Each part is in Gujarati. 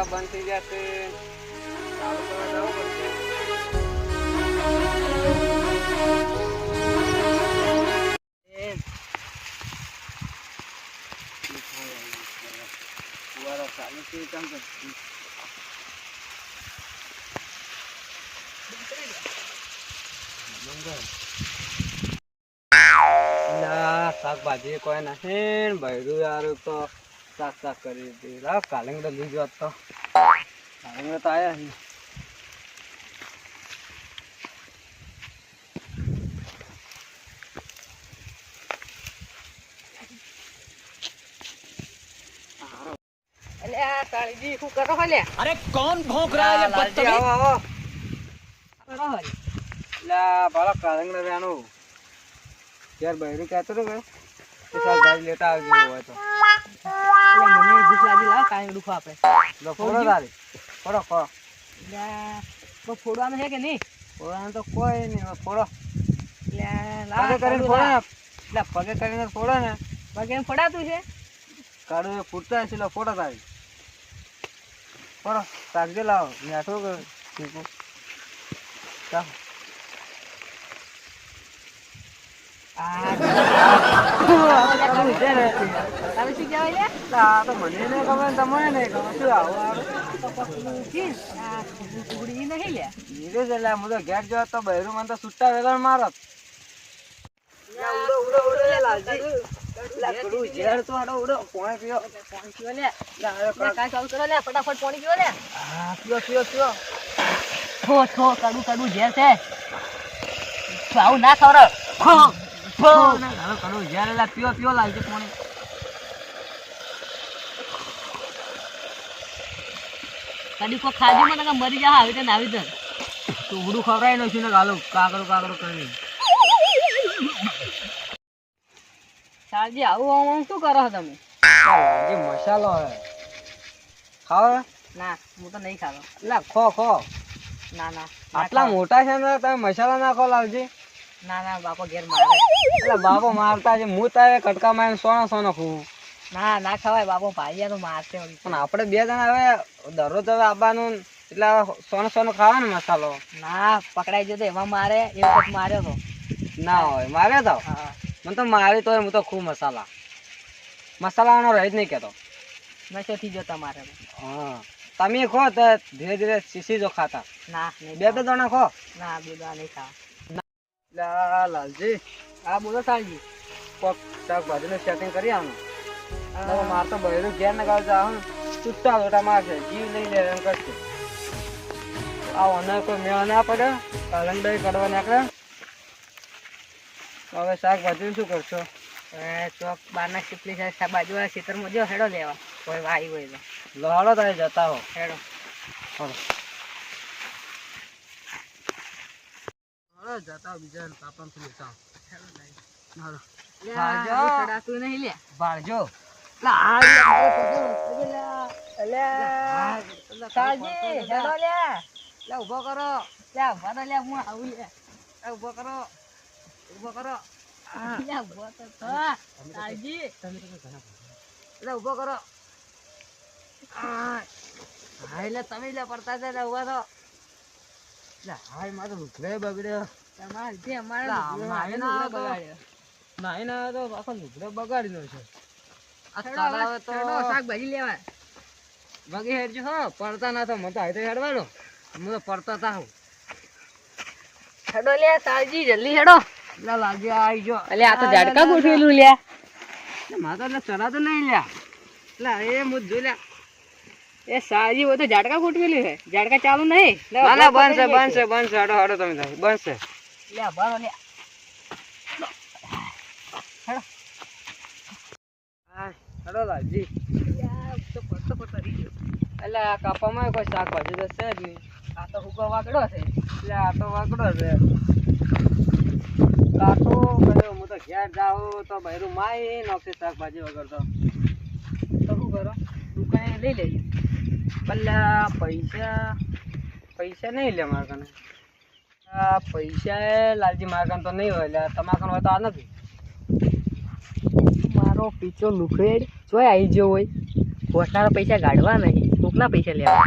બધા બંધ થઈ જશે ચાલુ કરવા જવું પડશે. ચાલુ શાકભાજી કોઈ નથી ને યાર તો. શાક શાક કરી હતી લા કાલંગડા લઈ જવા તો. કાલંગડા તો આવ્યા હી. કાળીજી શું કરો હલે અરે કોણ ભોંક રહ્યા છે બદતમીઝ આવો આવો. કરો હલે લા બાળક યાર બહેરી કહેતો ને કે. કે લેતા આવજો હોય તો. મને ભૂખ લાગી લાવ કાંઈ દુખો આપે ફોડો તારી. ફોડો ફોડો. એટલે ફોડવાનું છે કે નહીં? ફોડવાનું તો કોઈ નહીં ફોડો. એટલે કરીને ફોડો ને. એટલે પગે કરીને ફોડો ને. પગે એમ ફોડાતું છે? કાઢું ફૂટતા હશે લો ફોડો તારી. ફોડો શાકજી લાવો. મીઠું તીખું ચાલ. છૂટા વેલણ મારત પીવો ફટાફટ પાણી પીવો લે પીઓ પીઓ પીઓ થો થો કડું કડું ઝેર છે. આવું ના ખવડાવ. હાલો પીઓ પીઓ પોણી. મને કે મરી જા આવી આવી ને ગાલું કરી. શું કરો છો તમે? જે મસાલો હે ખાવ ના. હું તો નહીં ખાતો. એટલે ખો ખો. ના ના આટલા મોટા છે ને તમે મસાલા નાખો લાલજી. ના ના બાપો ઘેર મારે એટલે બાપો મારતા છે હું તારે કટકા માં સોનો સોનો ખું ના ના ખવાય બાપો ભાઈયા તો મારશે પણ આપણે બે જણા હવે દરરોજ હવે આવવાનું એટલે સોનો સોનો ખાવાનો મસાલો. ના પકડાઈ જતો એમાં મારે એ વખત માર્યો તો. ના હોય મારે તો? મને તો મારી તો હું તો ખૂબ મસાલા. મસાલાનો રહી જ નહીં કહેતો. નશો થી ગયો તમારે હા. તમે ખો તો ધીરે ધીરે શીશી જો ખાતા. ના બે બે જણા ખો. ના બીજા નહીં ખાવા. લા લાલજી હા બોલો સારજી કોક શાકભાજીનું સેટિંગ કરી હવે મારે તો બહેરું ઘેર ને ગાવ જાવ ચૂટતા લોટા મારશે. જીવ લઈ લે એમ કરશે. આવો અને કોઈ મેળ ના પડે. દહીં કડવા નીકળે હવે શાકભાજી શું કરશો? એ ચોક બારના ચીપલી છે બાજુવાળા ખેતરમાં જો હેડો લેવા. કોઈ વાઈ હોય તો. લહડો તારે જતા હો હેડો. હલો. હલો જતા બીજા તાપણથી લેતા હો હલો. લે, નહીં ભાળજો કરો. ઊભા કરો. ઊભો કરો. ઊભો થા. ઊભો કરો. હા. એટલે તમે પડતા છે ઊભા તો હાય મારો લુગડે બગડ્યો. તમારે જે અમારે લુગડો મારે આવે, ના લુગડો તો. બગાડ્યો. નાઈ તો આખો લુગડો બગાડી છે. આ તળાવે તો શાકભાજી લેવા. બગી હેડજો હો પડતા ના તો મને તો હાથે હેડવાનો હું તો પડતા તા હું. હેડો લે સારજી જલ્દી હેડો. લા લાગી આવી જો. અલે આ તો ઝાડકા ગોઠવેલું લ્યા મારે તો એટલે તો નહીં લ્યા. લા એ મુજ જો લ્યા. એ સાજી હોય તો ઝાડકા ગોઠવેલી છે. ઝાડકા ચાલુ નહીં. ના ના બનશે બનશે બનશે. હડો હડો તમે થાય. બનશે. લે ભરો લે. હા હડો લાલજી. એટલે આ કાપામાં કોઈ શાકભાજી તો છે જ નહીં. આ તો ઉગો વાગડો છે. એટલે આ તો વાકડો છે. કાકો કયો હું તો ઘેર જાઉં તો બૈરું માય નાખશે શાકભાજી વગર તો. તો શું કરો? દુકાને લઈ લેજો પેલા પૈસા પૈસા નહીં લે મારા કને આ પૈસા એ લાલજી મારા કને તો નહીં હોય એટલે તમારા કને હોય તો આ નથી. મારો પીછો લુખેડ જોય આવી ગયો હોય. પોતાના પૈસા કાઢવા નહીં, કોકના પૈસા લેવા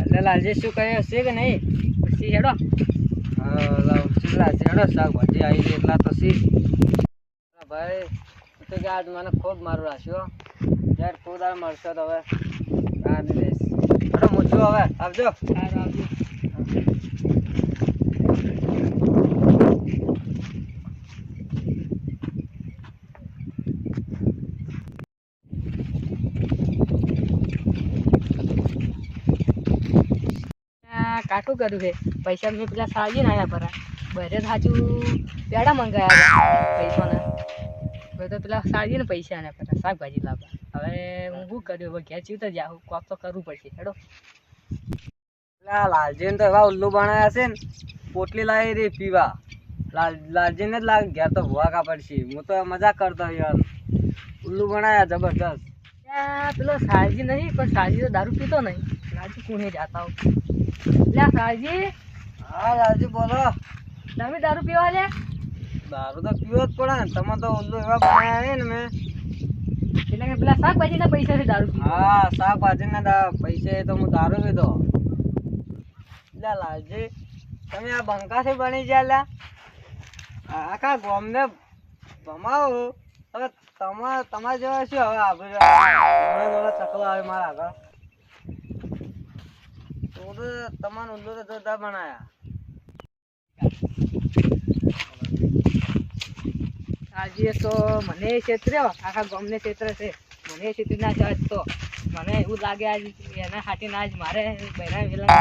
એટલે લાલજી શું કહે હશે કે નહીં? પછી હેડો. લાવ હેડો, શાકભાજી આવી ગઈ, એટલા તો સી ભાઈ, તો કે આજ મને ખૂબ મારું રાખ્યો યાર આ મળશે તો હવે. આવજો આવજો. આ કાઠું કર્યું છે. પૈસા મેં પેલા સાજીને આવ્યા પરા. બરે સાચું પેડા મંગાયા પૈસા પૈસાના. તો પેલા સાજીને પૈસા આલ્યા પરા, શાકભાજી લાવવા. હવે હું શું કર્યું? હવે ઘેર ચીવતો જાઉં કોક તો કરવું પડશે. હેડો. લાલજીને તો એવા ઉલ્લુ બનાવ્યા છે ને. પોટલી લાવી દે પીવા. લાલ લાલજીને જ લાગે ઘેર તો ભૂવા કાપડ છે હું તો મજા કરતો યાર. ઉલ્લુ બનાવ્યા જબરદસ્ત પેલો સાજી નહીં પણ સાજી તો દારૂ પીતો નહીં. લાલજી કુણે જાતા હો લ્યા સાજી હા લાલજી બોલો. તમે દારૂ પીવા લે દારૂ તો પીવો જ પડે ને. તમે તો ઉલ્લુ એવા બનાવ્યા છે ને મેં. એટલે કે પેલા શાકભાજીના પૈસાથી દારૂ પીતો હા, શાકભાજીના પૈસે તો હું દારૂ પીધો લે લાલજી, તમે આ બંકાથી બની ગયા આખા ગામને ભમાવો. હવે તમારે તમારા જેવા શું હવે આપણે ચકલો આવે મારા આગળ. તો તમારે ઉલ્લુ તો જોરદાર બનાયા. આજે તો મને છેતર્યો આખા ગામને ક્ષેત્ર છે. મને છેતરી ના જાય તો. મને એવું લાગે આજ એના હાથે આજ મારે બહેરા વેલા